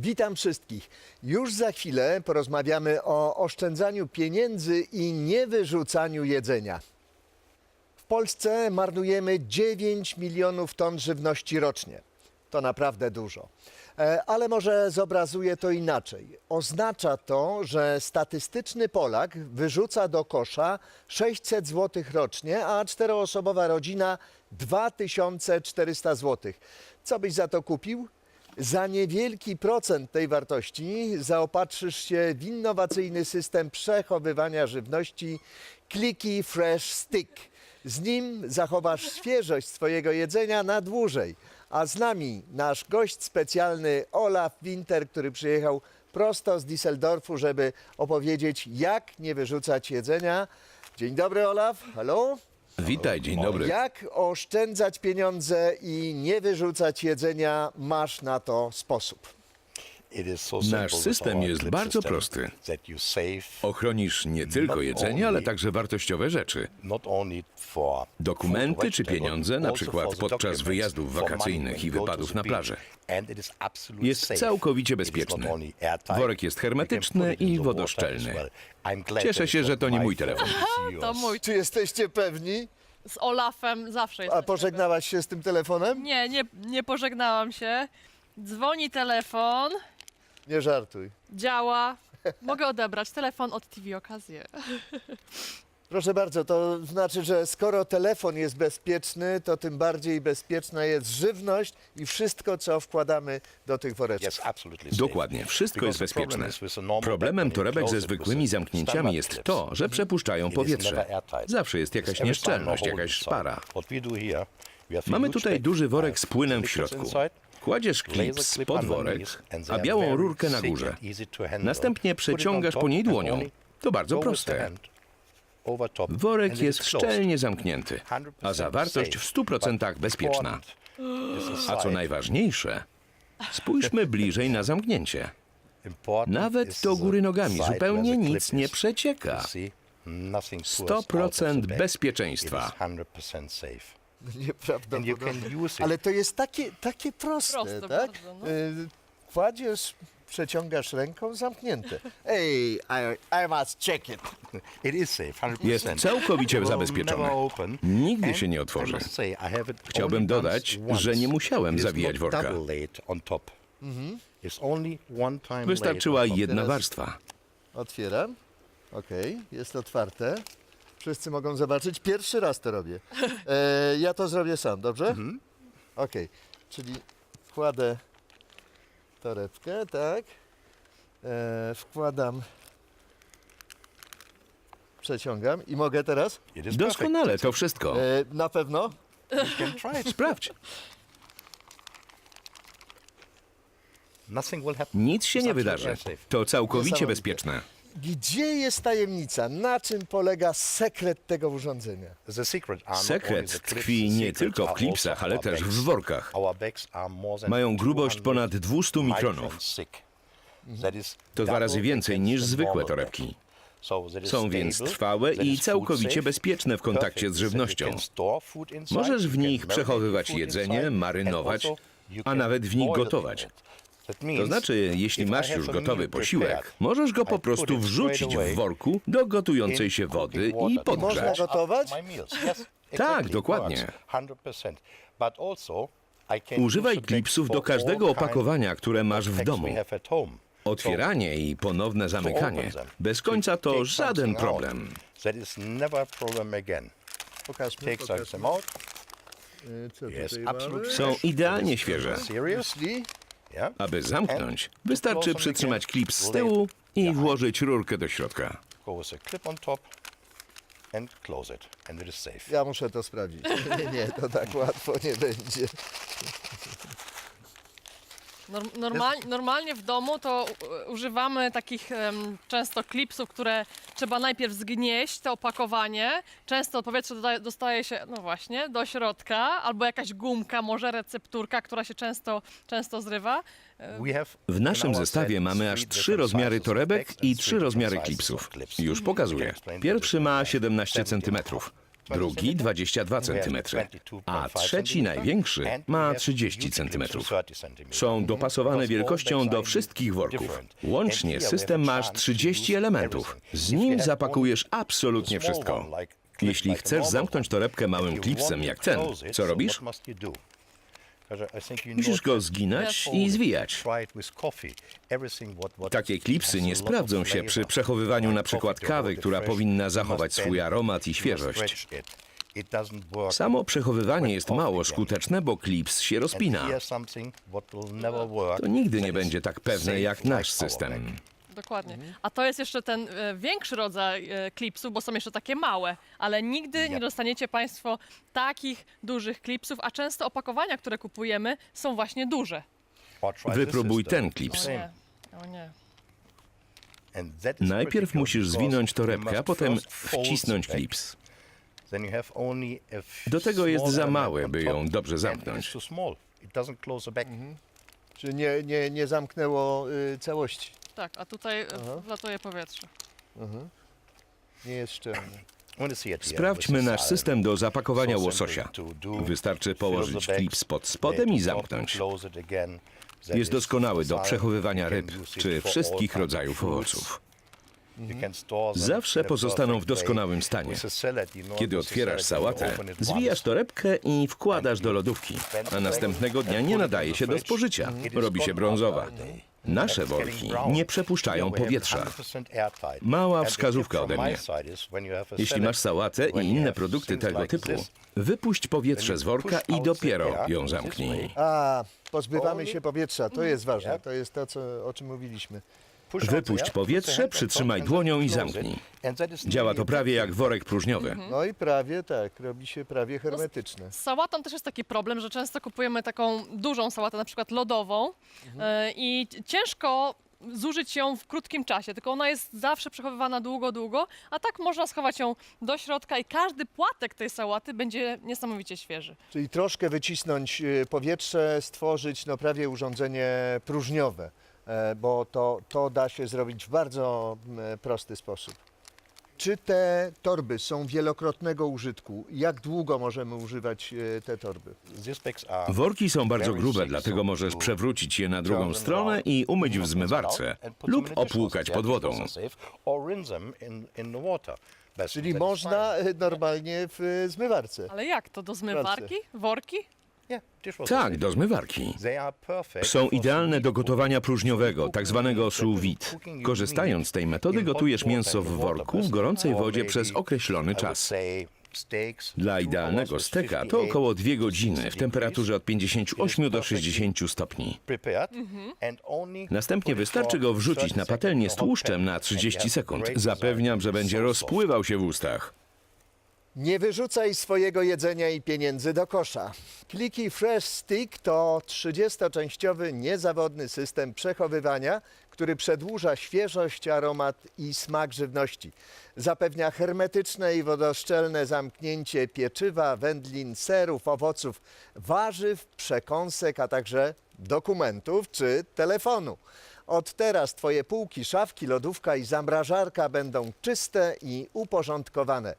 Witam wszystkich. Już za chwilę porozmawiamy o oszczędzaniu pieniędzy i niewyrzucaniu jedzenia. W Polsce marnujemy 9 milionów ton żywności rocznie. To naprawdę dużo. E, Ale może zobrazuję to inaczej. Oznacza to, że statystyczny Polak wyrzuca do kosza 600 zł rocznie, a czteroosobowa rodzina 2400 zł. Co byś za to kupił? Za niewielki procent tej wartości zaopatrzysz się w innowacyjny system przechowywania żywności Clicky Fresh Stick. Z nim zachowasz świeżość swojego jedzenia na dłużej. A z nami nasz gość specjalny Olaf Winter, który przyjechał prosto z Düsseldorfu, żeby opowiedzieć, jak nie wyrzucać jedzenia. Dzień dobry, Olaf. Halo. Witaj, dzień dobry. Jak oszczędzać pieniądze i nie wyrzucać jedzenia? Masz na to sposób. Nasz system jest bardzo prosty. Ochronisz nie tylko jedzenie, ale także wartościowe rzeczy. Dokumenty czy pieniądze, na przykład podczas wyjazdów wakacyjnych i wypadów na plażę. Jest całkowicie bezpieczny. Worek jest hermetyczny i wodoszczelny. Cieszę się, że to nie mój telefon. To mój. Czy jesteście pewni? Z Olafem zawsze jest. A pożegnałaś się z tym telefonem? Nie, nie, nie pożegnałam się. Dzwoni telefon, Nie żartuj. działa. Mogę odebrać telefon od TV Okazję. Proszę bardzo, to znaczy, że skoro telefon jest bezpieczny, to tym bardziej bezpieczna jest żywność i wszystko, co wkładamy do tych woreczków. Dokładnie, wszystko jest bezpieczne. Problemem torebek ze zwykłymi zamknięciami jest to, że przepuszczają powietrze. Zawsze jest jakaś nieszczelność, jakaś szpara. Mamy tutaj duży worek z płynem w środku. Kładziesz klips pod worek, a białą rurkę na górze. Następnie przeciągasz po niej dłonią. To bardzo proste. Worek jest szczelnie zamknięty, a zawartość w 100% bezpieczna. A co najważniejsze, spójrzmy bliżej na zamknięcie. Nawet do góry nogami zupełnie nic nie przecieka. 100% bezpieczeństwa. Nieprawdopodobne. Ale to jest takie, takie proste, Proste tak? bardzo, no. Y, Kładziesz, przeciągasz ręką, zamknięte. Ej, I, I must check it. Jest całkowicie zabezpieczone. Nigdy się nie otworzy. Chciałbym dodać, że nie musiałem zawijać worka. Wystarczyła jedna warstwa. Otwieram. Okej, jest otwarte. Wszyscy mogą zobaczyć. Pierwszy raz to robię. E, ja to zrobię sam, dobrze? Okej, czyli wkładę torebkę, tak. E, wkładam, przeciągam i mogę teraz? Doskonale, to wszystko. E, na pewno? Sprawdź. Nic się nie wydarzy. To całkowicie bezpieczne. Gdzie jest tajemnica? Na czym polega sekret tego urządzenia? Sekret tkwi nie tylko w klipsach, ale też w workach. Mają grubość ponad 200 mikronów. To dwa razy więcej niż zwykłe torebki. Są więc trwałe i całkowicie bezpieczne w kontakcie z żywnością. Możesz w nich przechowywać jedzenie, marynować, a nawet w nich gotować. To znaczy, jeśli masz już gotowy posiłek, możesz go po prostu wrzucić w worku do gotującej się wody i Można podgrzać. gotować? Tak, dokładnie. Używaj klipsów do każdego opakowania, które masz w domu. Otwieranie i ponowne zamykanie bez końca to żaden problem. E, Co Yes, tutaj absolutely. mamy? Są idealnie świeże. Seriously? Aby zamknąć, wystarczy przytrzymać klips z tyłu i włożyć rurkę do środka. Ja muszę to sprawdzić. Nie, nie, to tak łatwo nie będzie. Norm, normal, normalnie w domu to u- używamy takich em, często klipsów, które trzeba najpierw zgnieść, to opakowanie. Często powietrze dodaje, dostaje się, no właśnie, do środka, albo jakaś gumka, może recepturka, która się często, często zrywa. Have W naszym zestawie mamy aż trzy rozmiary torebek i trzy rozmiary klipsów. Już pokazuję. Pierwszy ma 17 cm, drugi 22 cm, a trzeci największy ma 30 cm. Są dopasowane wielkością do wszystkich worków. Łącznie system ma aż 30 elementów. Z nim zapakujesz absolutnie wszystko. Jeśli chcesz zamknąć torebkę małym klipsem jak ten, co robisz? Musisz go zginać i zwijać. Takie klipsy nie sprawdzą się przy przechowywaniu na przykład kawy, która powinna zachować swój aromat i świeżość. Samo przechowywanie jest mało skuteczne, bo klips się rozpina. To nigdy nie będzie tak pewne jak nasz system. Dokładnie. A to jest jeszcze ten e, większy rodzaj e, klipsów, bo są jeszcze takie małe, ale nigdy nie dostaniecie Państwo takich dużych klipsów, a często opakowania, które kupujemy, są właśnie duże. Wypróbuj ten O klips. nie, o nie. Najpierw musisz zwinąć torebkę, a potem wcisnąć klips. Do tego jest za mały, by ją dobrze zamknąć. Czy nie, nie, nie zamknęło y, całości? Tak, a tutaj e, wlatuje powietrze. Nie jest szczelne. Sprawdźmy nasz system do zapakowania łososia. Wystarczy położyć klips pod spodem i zamknąć. Jest doskonały do przechowywania ryb czy wszystkich rodzajów owoców. Zawsze pozostaną w doskonałym stanie. Kiedy otwierasz sałatę, zwijasz torebkę i wkładasz do lodówki, a następnego dnia nie nadaje się do spożycia. Robi się brązowa. Nasze worki nie przepuszczają powietrza. Mała wskazówka ode mnie. Jeśli masz sałatę i inne produkty tego typu, wypuść powietrze z worka i dopiero ją zamknij. A, pozbywamy się powietrza, to jest ważne, to jest to, co, o czym mówiliśmy. Wypuść powietrze, przytrzymaj dłonią i zamknij. Działa to prawie jak worek próżniowy. No i prawie tak, robi się prawie hermetyczne. Z sałatą też jest taki problem, że często kupujemy taką dużą sałatę, na przykład lodową e, i ciężko zużyć ją w krótkim czasie, tylko ona jest zawsze przechowywana długo, długo, a tak można schować ją do środka i każdy płatek tej sałaty będzie niesamowicie świeży. Czyli troszkę wycisnąć y, powietrze, stworzyć no prawie urządzenie próżniowe, e, bo to, to da się zrobić w bardzo m, prosty sposób. Czy te torby są wielokrotnego użytku? Jak długo możemy używać e, te torby? Worki są bardzo grube, dlatego możesz przewrócić je na drugą stronę i umyć w zmywarce lub opłukać pod wodą. Czyli można e, normalnie w e, zmywarce. Ale jak to, do zmywarki? Worki? Tak, do zmywarki. Są idealne do gotowania próżniowego, tak zwanego sous vide. Korzystając z tej metody gotujesz mięso w worku w gorącej wodzie przez określony czas. Dla idealnego steka to około 2 godziny w temperaturze od 58 do 60 stopni. Następnie wystarczy go wrzucić na patelnię z tłuszczem na 30 sekund. Zapewniam, że będzie rozpływał się w ustach. Nie wyrzucaj swojego jedzenia i pieniędzy do kosza. Kliki Fresh Stick to 30-częściowy niezawodny system przechowywania, który przedłuża świeżość, aromat i smak żywności. Zapewnia hermetyczne i wodoszczelne zamknięcie pieczywa, wędlin, serów, owoców, warzyw, przekąsek, a także dokumentów czy telefonu. Od teraz Twoje półki, szafki, lodówka i zamrażarka będą czyste i uporządkowane.